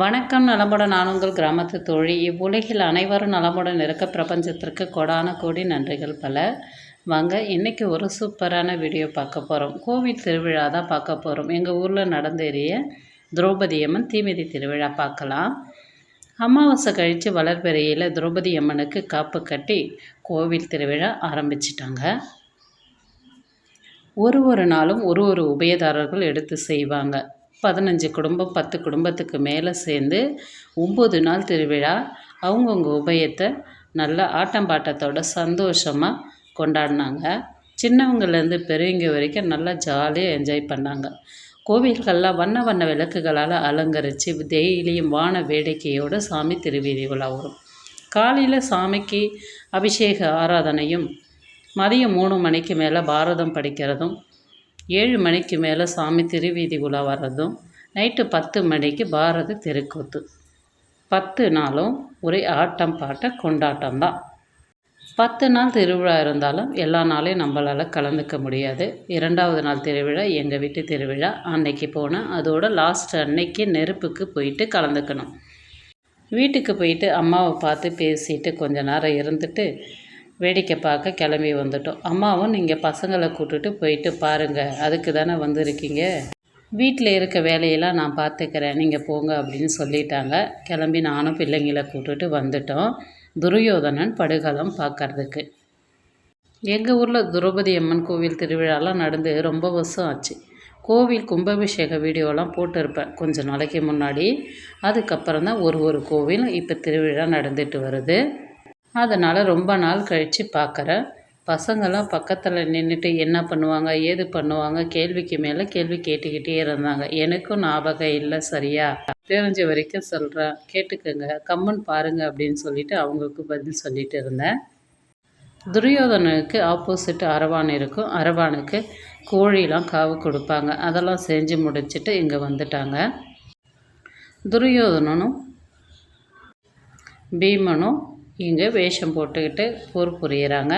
வணக்கம் நலமுடன் நான் உங்கள் கிராமத்து தோழி. இவ்வுலகில் அனைவரும் நலமுடன் இருக்க பிரபஞ்சத்திற்கு கொடான கோடி நன்றிகள் பல. வாங்க இன்றைக்கி ஒரு சூப்பரான வீடியோ பார்க்க போகிறோம் கோவில் திருவிழா தான் பார்க்க போகிறோம் எங்கள் ஊரில் நடந்தேறிய திரௌபதி அம்மன் தீமிதி திருவிழா பார்க்கலாம். அமாவாசை கழித்து வளர்பெறையில் திரௌபதி அம்மனுக்கு காப்பு கட்டி கோவில் திருவிழா ஆரம்பிச்சிட்டாங்க. ஒரு ஒரு நாளும் ஒரு ஒரு உபயதாரர்கள் எடுத்து செய்வாங்க. பதினஞ்சு குடும்பம் பத்து குடும்பத்துக்கு மேலே சேர்ந்து ஒம்பது நாள் திருவிழா. அவங்கவுங்க உபயத்தை நல்ல ஆட்டம் பாட்டத்தோட சந்தோஷமாக கொண்டாடினாங்க சின்னவங்கலேருந்து பெரியவங்க வரைக்கும் நல்லா ஜாலியாக என்ஜாய் பண்ணாங்க. கோவில்கள்லாம் வண்ண வண்ண விளக்குகளால் அலங்கரித்து டெய்லியும் வான வேடிக்கையோடு சாமி திருவீதி உலா வரும். காலையில் சாமிக்கு அபிஷேக ஆராதனையும் மதியம் மூணு மணிக்கு மேலே பாரதம் படிக்கிறதும் ஏழு மணிக்கு மேலே சாமி திருவீதி உலா வர்றதும் நைட்டு பத்து மணிக்கு பாரதி தெருக்கூத்து. பத்து நாளும் ஒரே ஆட்டம் பாட்ட கொண்டாட்டம் தான் பத்து நாள் திருவிழா இருந்தாலும் எல்லா நாளையும் நம்மளால் கலந்துக்க முடியாது. இரண்டாவது நாள் திருவிழா எங்கள் வீட்டு திருவிழா. அன்னைக்கு போனால் அதோட லாஸ்ட் அன்னைக்கு நெருப்புக்கு போயிட்டு கலந்துக்கணும். வீட்டுக்கு போயிட்டு அம்மாவை பார்த்து பேசிட்டு கொஞ்ச நேரம் இருந்துட்டு வேடிக்கை பார்க்க கிளம்பி வந்துட்டோம். அம்மாவும் நீங்கள் பசங்களை கூட்டுட்டு போயிட்டு பாருங்கள் அதுக்கு தானே வந்திருக்கீங்க? வீட்டில் இருக்க வேலையெல்லாம் நான் பார்த்துக்கிறேன். நீங்கள் போங்க அப்படின்னு சொல்லிட்டாங்க. கிளம்பி நானும் பிள்ளைங்களை கூட்டுட்டு வந்துட்டோம். துரியோதனன் படுகளம் பார்க்கறதுக்கு. எங்கள் ஊரில் திரௌபதி அம்மன் கோவில் திருவிழாலாம் நடந்து ரொம்ப வருஷம் ஆச்சு. கோவில் கும்பாபிஷேக வீடியோலாம் போட்டிருப்பேன் கொஞ்சம் நாளைக்கு முன்னாடி. அதுக்கப்புறம் தான் ஒரு ஒரு கோவில் இப்போ திருவிழா நடந்துட்டு வருது. அதனால் ரொம்ப நாள் கழித்து பார்க்குறேன் பசங்களாம் பக்கத்தில் நின்றுட்டு என்ன பண்ணுவாங்க ஏது பண்ணுவாங்க கேள்விக்கு மேலே கேள்வி கேட்டுக்கிட்டே இருந்தாங்க. எனக்கும் ஞாபகம் இல்லை சரியா? தெரிஞ்ச வரைக்கும் சொல்கிறேன் கேட்டுக்கோங்க. கம்மன் பாருங்க அப்படின்னு சொல்லிட்டு அவங்களுக்கு பதில் சொல்லிட்டு இருந்தேன். துரியோதனனுக்கு ஆப்போசிட் அரவான் இருக்கும். அரவானுக்கு கோழிலாம் காவு கொடுப்பாங்க. அதெல்லாம் செஞ்சு முடிச்சுட்டு இங்கே வந்துட்டாங்க. துரியோதனனும் பீமனும் இங்கே வேஷம் போட்டுக்கிட்டு போர் புரியிறாங்க.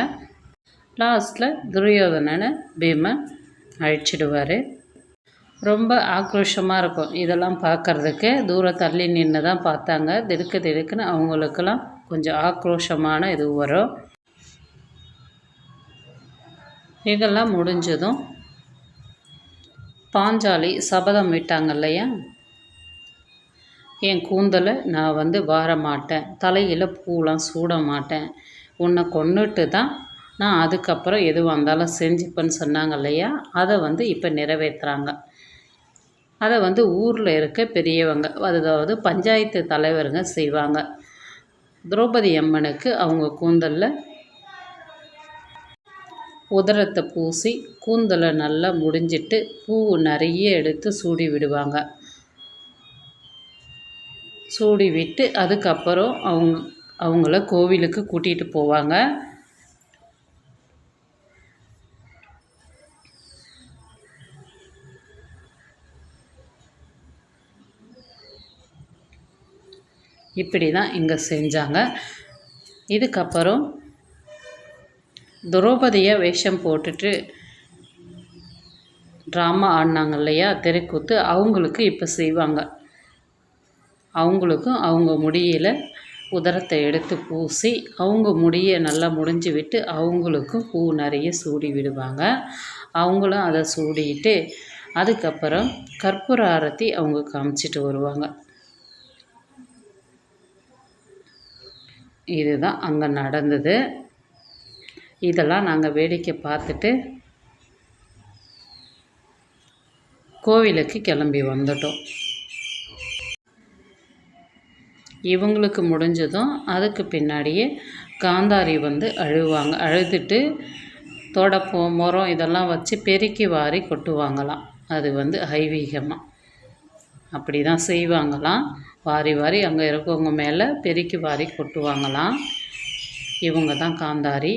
லாஸ்ட்டில் துரியோதனனை பீமன் அழிச்சிடுவார். ரொம்ப ஆக்ரோஷமாக இருக்கும் இதெல்லாம் பார்க்குறதுக்கு தூரம் தள்ளி நின்று தான் பார்த்தாங்க. திடுக்கு திடுக்குன்னு அவங்களுக்கெல்லாம் கொஞ்சம் ஆக்ரோஷமான இது வரும். இதெல்லாம் முடிஞ்சதும் பாஞ்சாலி சபதம் விட்டாங்க இல்லையா? என் கூந்தலை நான் வந்து வார மாட்டேன். தலையில் பூலாம் சூட மாட்டேன். உன்னை கொன்றுட்டு தான் நான் அதுக்கப்புறம் எது வந்தாலும் செஞ்சுப்பேன்னு சொன்னாங்க இல்லையா? அதை வந்து இப்போ நிறைவேற்றுறாங்க அதை வந்து ஊரில் இருக்க பெரியவங்க அதாவது பஞ்சாயத்து தலைவருங்க செய்வாங்க. திரௌபதி அம்மனுக்கு அவங்க கூந்தலில் உதரத்தை பூசி கூந்தலை நல்லா முடிஞ்சிட்டு பூ நிறைய எடுத்து சூடி விடுவாங்க. சூடி விட்டு அதுக்கப்புறம் அவங்க அவங்கள கோவிலுக்கு கூட்டிகிட்டு போவாங்க. இப்படி தான் இங்கே செஞ்சாங்க. இதுக்கப்புறம் துரோபதியை வேஷம் போட்டுட்டு ட்ராமா ஆடினாங்க இல்லையா? தெருக்கூத்து. அவங்களுக்கு இப்போ செய்வாங்க. அவங்களுக்கும் அவங்க முடியில் உதரத்தை எடுத்து பூசி அவங்க முடியை நல்லா முடிஞ்சு விட்டு அவங்களுக்கும் பூ நிறைய சூடி விடுவாங்க. அவங்களும் அதை சூடிட்டு அதுக்கப்புறம் கற்பூர ஆரத்தி அவங்க காமிச்சிட்டு வருவாங்க. இதுதான் அங்கே நடந்தது. இதெல்லாம் நாங்கள் வேடிக்கை பார்த்துட்டு கோவிலுக்கு கிளம்பி வந்துட்டோம். இவங்களுக்கு முடிஞ்சதும் அதுக்கு பின்னாடியே காந்தாரி வந்து அழுவாங்க. அழுதுட்டு தொடப்போ முறம் இதெல்லாம் வச்சு பெருக்கி வாரி கொட்டுவாங்களாம். அது வந்து ஐவீகமாக அப்படி தான் செய்வாங்களாம். வாரி வாரி அங்கே இருக்கவங்க மேலே பெருக்கி வாரி கொட்டுவாங்களாம். இவங்க தான் காந்தாரி.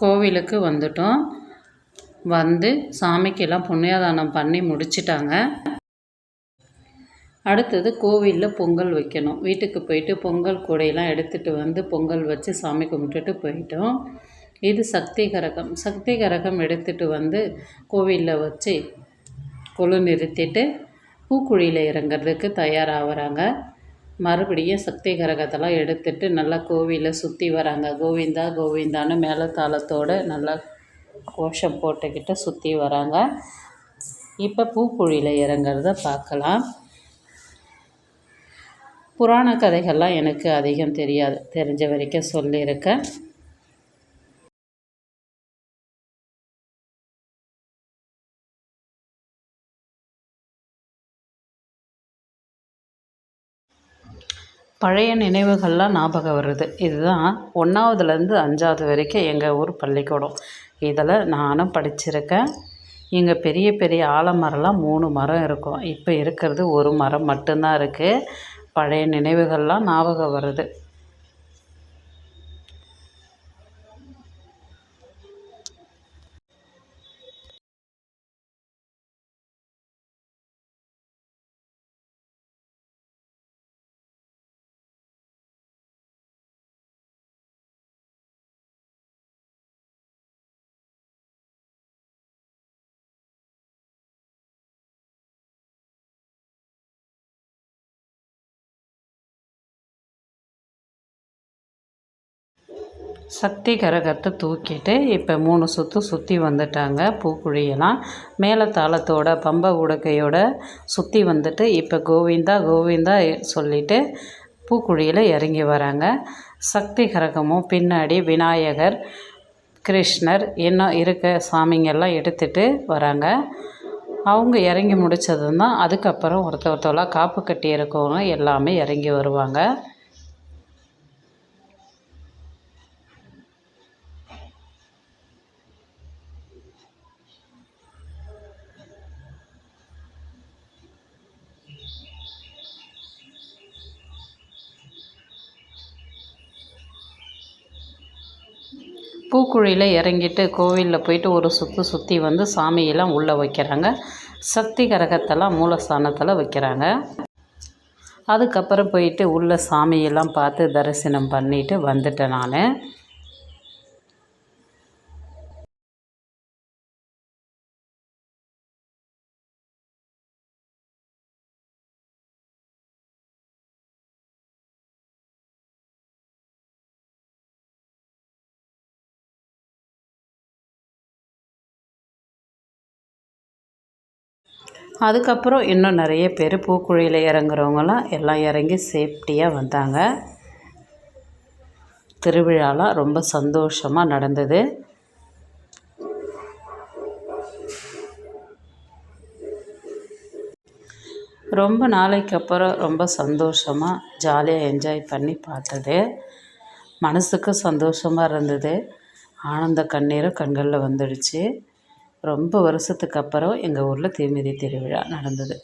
கோவிலுக்கு வந்துட்டோம். வந்து சாமிக்கெல்லாம் புண்ணியதானம் பண்ணி முடிச்சிட்டாங்க. அடுத்தது கோவிலில் பொங்கல் வைக்கணும். வீட்டுக்கு போயிட்டு பொங்கல் கூடையெல்லாம் எடுத்துகிட்டு வந்து பொங்கல் வச்சு சாமி கும்பிட்டுட்டு போயிட்டோம். இது சக்தி கரகம். சக்தி கரகம் எடுத்துகிட்டு வந்து கோவிலில் வச்சு கொழு நிறுத்திட்டு பூக்குழியில் இறங்குறதுக்கு தயாராகிறாங்க. மறுபடியும் சக்தி கரகத்தெல்லாம் எடுத்துகிட்டு நல்லா கோவிலை சுற்றி வராங்க. கோவிந்தா கோவிந்தான்னு மேலத்தாளத்தோடு நல்லா கோஷம் போட்டுக்கிட்டு சுற்றி வராங்க. இப்போ பூக்குழியில் இறங்குறத பார்க்கலாம். புராண கதைகள்லாம் எனக்கு அதிகம் தெரியாது தெரிஞ்ச வரைக்கும் சொல்லியிருக்கேன். பழைய நினைவுகள்லாம் ஞாபகம் வருது. இதுதான் ஒன்றாவதுலேருந்து அஞ்சாவது வரைக்கும் எங்கள் ஊர் பள்ளிக்கூடம். இதில் நானும் படிச்சிருக்கேன். இங்கே பெரிய பெரிய ஆலமரம்லாம் மூணு மரம் இருக்கும். இப்போ இருக்கிறது ஒரு மரம் மட்டும்தான் இருக்குது பழைய நினைவுகள்லாம் ஞாபகம் வருது. சக்தி கரகத்தை தூக்கிட்டு இப்போ மூணு சுற்று சுற்றி வந்துட்டாங்க பூக்குழியெல்லாம். மேலே தாளத்தோட பம்ப உடக்கையோட சுற்றி வந்துட்டு இப்போ கோவிந்தா கோவிந்தா சொல்லிட்டு பூக்குழியில் இறங்கி வராங்க. சக்தி கரகமும் பின்னாடி விநாயகர் கிருஷ்ணர் இன்னும் இருக்க சாமிங்கெல்லாம் எடுத்துகிட்டு வராங்க. அவங்க இறங்கி முடித்ததும் தான் அதுக்கப்புறம் ஒருத்த ஒருத்தவளாக காப்பு கட்டி இருக்கவங்க எல்லாமே இறங்கி வருவாங்க. பூக்குழியில் இறங்கிட்டு கோவிலில் போயிட்டு ஒரு சுற்று சுற்றி வந்து சாமியெல்லாம் உள்ளே வைக்கிறாங்க. சக்தி கரகத்தெல்லாம் மூலஸ்தானத்தில் வைக்கிறாங்க. அதுக்கப்புறம் போயிட்டு உள்ள சாமியெல்லாம் பார்த்து தரிசனம் பண்ணிவிட்டு வந்துட்டேன் நான். அதுக்கப்புறம் இன்னும் நிறைய பேர் பூக்குழியில் இறங்குறவங்களாம் எல்லாம் இறங்கி சேஃப்டியாக வந்தாங்க. திருவிழாலாம் ரொம்ப சந்தோஷமாக நடந்தது. ரொம்ப நாளைக்கு அப்புறம் ரொம்ப சந்தோஷமாக ஜாலியாக என்ஜாய் பண்ணி பார்த்தது. மனசுக்கு சந்தோஷமாக இருந்தது. ஆனந்த கண்ணீரும் கண்களில் வந்துடுச்சு. ரொம்ப வருஷத்துக்கு அப்புறம் எங்கள் ஊரில் தீமிதி திருவிழா நடந்தது.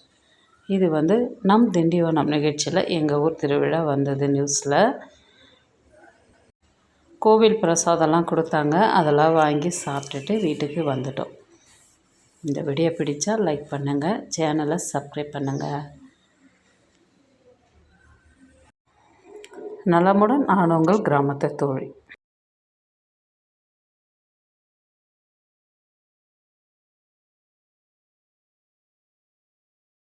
இது வந்து நம் திண்டிவனம் நிகழ்ச்சியில் எங்கள் ஊர் திருவிழா வந்தது நியூஸில். கோவில் பிரசாதம்லாம் கொடுத்தாங்க. அதெல்லாம் வாங்கி சாப்பிட்டுட்டு வீட்டுக்கு வந்துட்டோம். இந்த வீடியோ பிடித்தா லைக் பண்ணுங்கள் சேனலை சப்ஸ்கிரைப் பண்ணுங்கள் நலமுடன் நான் உங்கள் கிராமத்தை தோழி.